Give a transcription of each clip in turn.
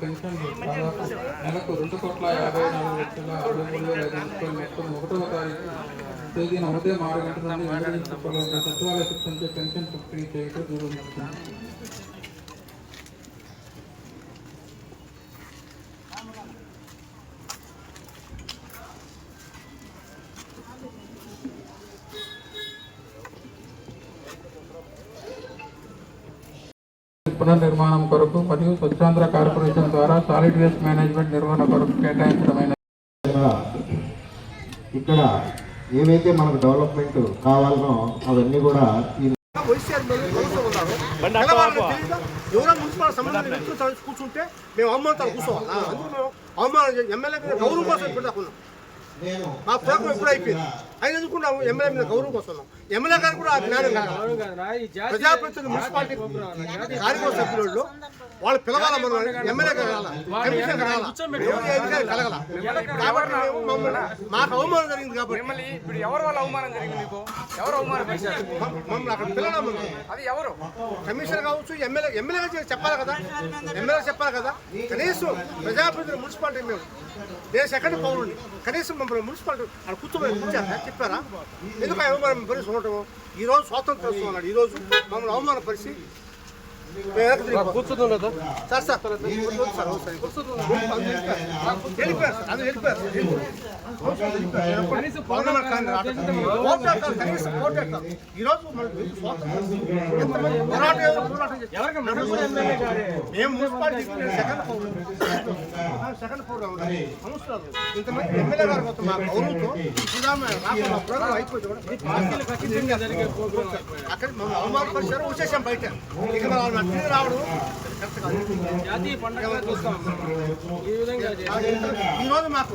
Pension నెలకు రెండు కోట్ల యాభై నాలుగు లక్షల అరవై మూడు వేల ఐదు వందల మొత్తం ఒకటవ తారీఖు తేదీన ఉదయం ఆరు గంటల నుండి వెంటనే సచివాలయ సిబ్బంది పెన్షన్ పంపిణీ చేయడం జరుగుతుంది. పునర్నిర్మాణం కొరకు మరియు స్వచ్ఛాంధ్ర కార్పొరేషన్ ద్వారా సాలిడ్ వేస్ట్ మేనేజ్మెంట్ నిర్వహణ కొరకు కేటాయించడమైన ఇక్కడ ఇక్కడ ఏవైతే మనకు డెవలప్మెంట్ కావాలనో అవన్నీ కూడా ఈ ఎవరో మున్సిపల్ సంబంధించిన వ్యక్తులు కూర్చుంటే మేము అవమానతాలు కూర్చోవాలి అందుకు మేము అవమానం ఎమ్మెల్యే గౌరవం కోసం ఇప్పుడు దాకా ఉన్నాం నేను మా ప్రోగ్రాం ఎప్పుడు అయిపోయింది అయిన ఎందుకున్నాము ఎమ్మెల్యే మీద గౌరవం కోసం ఉన్నాం ఎమ్మెల్యే గారు కూడా ఆ జ్ఞానం ప్రజాప్రతినిధులు మున్సిపాలిటీ కార్యక్రమ సభ్యులు వాళ్ళు పిలవాల మనం? MLA కలగాల commission కలగాల? కలగాల కాబట్టి మాకు అవమానం జరిగింది కాబట్టి. ఇప్పుడు ఎవరు వాళ్ళ అవమానం జరిగింది మీకు? ఎవరు అవమానం మమ్మల్ని అక్కడ పిలవడం మనం అది ఎవరు? కమిషనర్ కావచ్చు ఎమ్మెల్యే ఎమ్మెల్యే చెప్పాలి కదా? ఎమ్మెల్యే చెప్పాలి కదా? కనీసం ప్రజాప్రతినిధులు మున్సిపాలిటీ మేము దేశ ఎక్కడి పౌరుని కనీసం మమ్మల్ని మున్సిపాలిటీ అక్కడ కూర్చోమని కూర్చారా చెప్పారా? ఎందుకు అవమానం పరిస్థితి ఉండటం ఈరోజు రోజు స్వాతంత్రం ఉన్నాడు మమ్మల్ని అవమాన పరిస్థితి కూర్చుందా సార్ సార్ వద్దు సార్ వద్దు సార్ వెళ్ళిపోయారు సార్ అది వెళ్ళిపోయారు పౌర్ణమి కాని రావటం. ఓటే కాదు, కనీసం ఓటే కాదు. ఈ రోజు మనకు స్వాతంత్రం ఎంతమంది పోరాటం ఏదో పోరాటం చేశారు. మేము మున్సిపాలిటీకి నేను సెకండ్ పౌరుడు సెకండ్ పౌరుడు అవును. సంవత్సరాలు ఇంతమంది ఎమ్మెల్యే గారు మొత్తం మా గౌరవంతో ఇప్పుడు రాక మా ప్రోగ్రాం అయిపోయింది కూడా అక్కడ మమ్మల్ని అవమానపరిచారు వచ్చేసాం బయట ఇక మనం వాళ్ళని తిరిగి రావడం కరెక్ట్ కాదు. జాతీయ పండుగ చూస్తాం ఈ విధంగా ఈ రోజు మాకు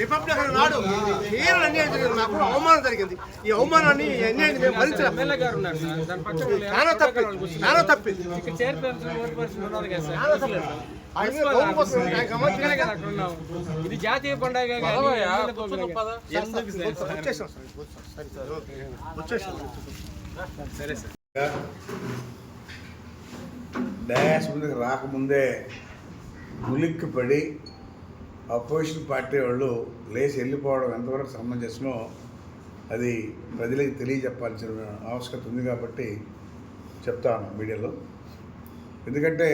రిపబ్లిక్ నాడు తీవ్ర అన్యాయం జరిగింది. మాకు అవమానం జరిగింది. ఈ అవమానాన్ని ఈ అన్యాయాన్ని మేము భరించలేము. ఎమ్మెల్యే గారు ఉన్నారు. తప్పి. నానా తప్పి. ఇక్కడ చైర్పర్సన్ ఉన్నారు కదా సార్. ఇది జాతీయ పండుగ? వచ్చేసాం. సార్ సరే సార్ ఓకే. వచ్చేసాం సరే సార్ డయాస్ ముందుకు రాకముందే ఉలిక్కి పడి అపోజిషన్ పార్టీ వాళ్ళు లేచి వెళ్ళిపోవడం ఎంతవరకు సమంజసమో అది ప్రజలకు తెలియజెప్పాల్సిన ఆవశ్యకత ఉంది కాబట్టి చెప్తాను మీడియాలో. ఎందుకంటే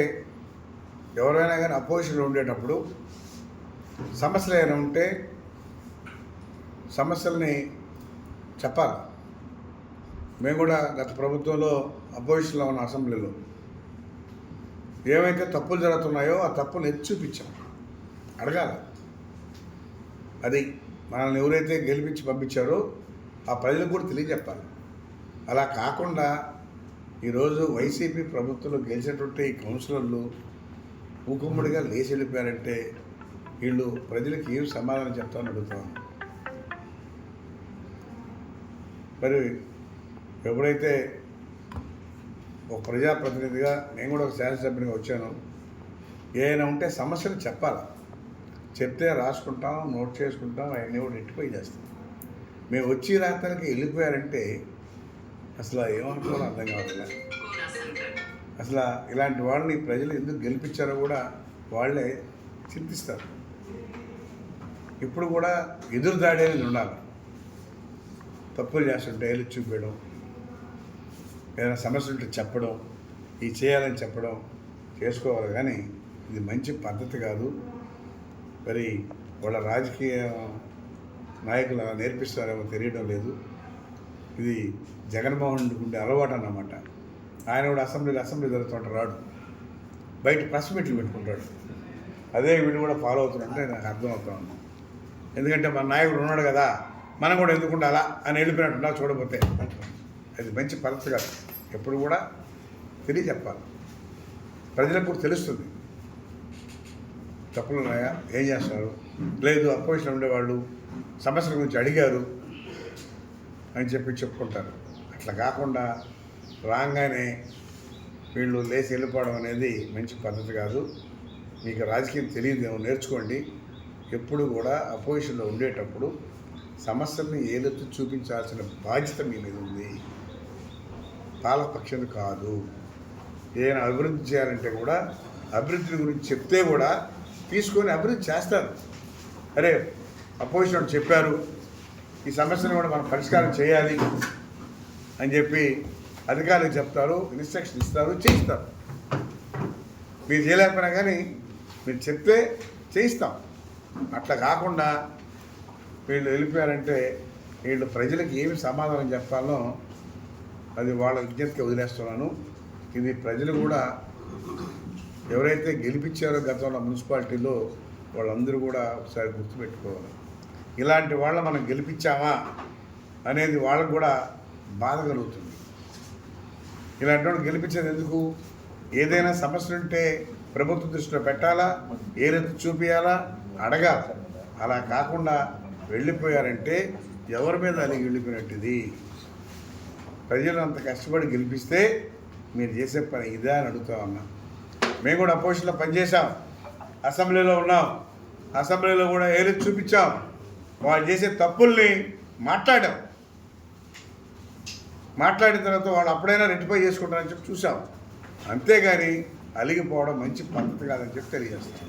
ఎవరైనా కానీ అపోజిషన్లో ఉండేటప్పుడు సమస్యలు ఏమైనా ఉంటే సమస్యల్ని చెప్పాలి. మేము కూడా గత ప్రభుత్వంలో అపోజిషన్లో ఉన్న అసెంబ్లీలో ఏవైతే తప్పులు జరుగుతున్నాయో ఆ తప్పులు ఎత్తి చూపించాం అడగాలి. అది మనల్ని ఎవరైతే గెలిపించి పంపించారో ఆ ప్రజలకు కూడా తెలియజెప్పాలి. అలా కాకుండా ఈరోజు వైసీపీ ప్రభుత్వంలో గెలిచినటువంటి ఈ కౌన్సిలర్లు ఊకుమ్మడిగా లేచి వెళ్ళిపోయారంటే వీళ్ళు ప్రజలకు ఏం సమాధానం చెప్తామని అడుగుతాను మరి ఎప్పుడైతే ఒక ప్రజాప్రతినిధిగా నేను కూడా ఒక శాసనసభ్యునిగా వచ్చాను. ఏమైనా ఉంటే సమస్యలు చెప్పాలి? చెప్తే రాసుకుంటాం నోట్ చేసుకుంటాం అవన్నీ కూడా ఇంటిపోయి చేస్తాం. మేము వచ్చి రాత్రికి వెళ్ళిపోయారంటే అసలు ఏమనుకోవాలో అర్థం కావట్లేదు. అసలు ఇలాంటి వాళ్ళని ప్రజలు ఎందుకు గెలిపించారో కూడా వాళ్ళే చింతిస్తారు. ఇప్పుడు కూడా ఎదురు దాడి అనేది ఉండాలి. తప్పులు చేస్తుంటే వెళ్ళి చూపించడం ఏదైనా సమస్య ఉంటే చెప్పడం ఇది చేయాలని చెప్పడం చేసుకోవాలి కానీ ఇది మంచి పద్ధతి కాదు. మరి వాళ్ళ రాజకీయ నాయకులు అలా నేర్పిస్తారేమో తెలియడం లేదు. ఇది జగన్మోహన్ రెడ్డికి ఉండే అలవాటు అన్నమాట. ఆయన కూడా అసెంబ్లీలో అసెంబ్లీ జరుగుతుంటారు రాడు. బయట ప్రెస్ మీట్లు పెట్టుకుంటాడు. అదే వీడు కూడా ఫాలో అవుతుంటే నాకు అర్థమవుతున్నాను ఉంది. ఎందుకంటే మన నాయకుడు ఉన్నాడు కదా మనం కూడా ఎందుకు ఉండాలా అని వెళ్ళిపోయినట్టు చూడబోతే అది మంచి పద్ధతి కాదు. ఎప్పుడు కూడా తెలియజెప్పాలి ప్రజలకు కూడా తెలుస్తుంది. తప్పులు ఉన్నాయా? ఏం చేస్తున్నారు? లేదు అపోజిషన్ ఉండేవాళ్ళు సమస్యల గురించి అడిగారు అని చెప్పి చెప్పుకుంటారు. అట్లా కాకుండా రాగానే వీళ్ళు లేచి వెళ్ళిపోవడం అనేది మంచి పద్ధతి కాదు. మీకు రాజకీయం తెలియదేమో నేర్చుకోండి. ఎప్పుడు కూడా అపోజిషన్లో ఉండేటప్పుడు సమస్యల్ని ఏదెత్తు చూపించాల్సిన బాధ్యత మీ మీద ఉంది? పాలపక్షం కాదు. ఏదైనా అభివృద్ధి చేయాలంటే కూడా అభివృద్ధి గురించి చెప్తే కూడా తీసుకొని అభివృద్ధి చేస్తారు. అరే అపోజిషన్ చెప్పారు ఈ సమస్యను కూడా మనం పరిష్కారం చేయాలి అని చెప్పి అధికారులు చెప్తారు ఇన్స్ట్రక్షన్ ఇస్తారు చేయిస్తారు. మీరు చేయలేకపోయినా కానీ మీరు చెప్తే చేయిస్తాం. అట్లా కాకుండా వీళ్ళు వెళ్ళిపోయారంటే వీళ్ళు ప్రజలకు ఏమి సమాధానం చెప్పాలో అది వాళ్ళ విజ్ఞప్తికి వదిలేస్తున్నాను. ఇది ప్రజలు కూడా ఎవరైతే గెలిపించారో గతంలో మున్సిపాలిటీలో వాళ్ళందరూ కూడా ఒకసారి గుర్తుపెట్టుకోవాలి. ఇలాంటి వాళ్ళ మనం గెలిపించామా అనేది వాళ్ళకు కూడా బాధ కలుగుతుంది. ఇలాంటి వాళ్ళు గెలిపించేది ఎందుకు? ఏదైనా సమస్యలు ఉంటే ప్రభుత్వ దృష్టిలో పెట్టాలా? ఏదైతే చూపించాలా అడగాలి. అలా కాకుండా వెళ్ళిపోయారంటే ఎవరి మీద అలిగి వెళ్ళిపోయినట్టుది? ప్రజలు అంత కష్టపడి గెలిపిస్తే మీరు చేసే పని ఇదే అని అడుగుతా ఉన్నా. మేము కూడా అపోజిషన్లో పనిచేసాం అసెంబ్లీలో ఉన్నాం. అసెంబ్లీలో కూడా ఏది చూపించాం. వాళ్ళు చేసే తప్పుల్ని మాట్లాడాం. మాట్లాడిన తర్వాత వాళ్ళు అప్పుడైనా రెట్టిఫై చేసుకుంటారని చెప్పి చూసాం అంతేగాని అలిగిపోవడం మంచి పద్ధతి కాదని చెప్పి తెలియజేస్తాం.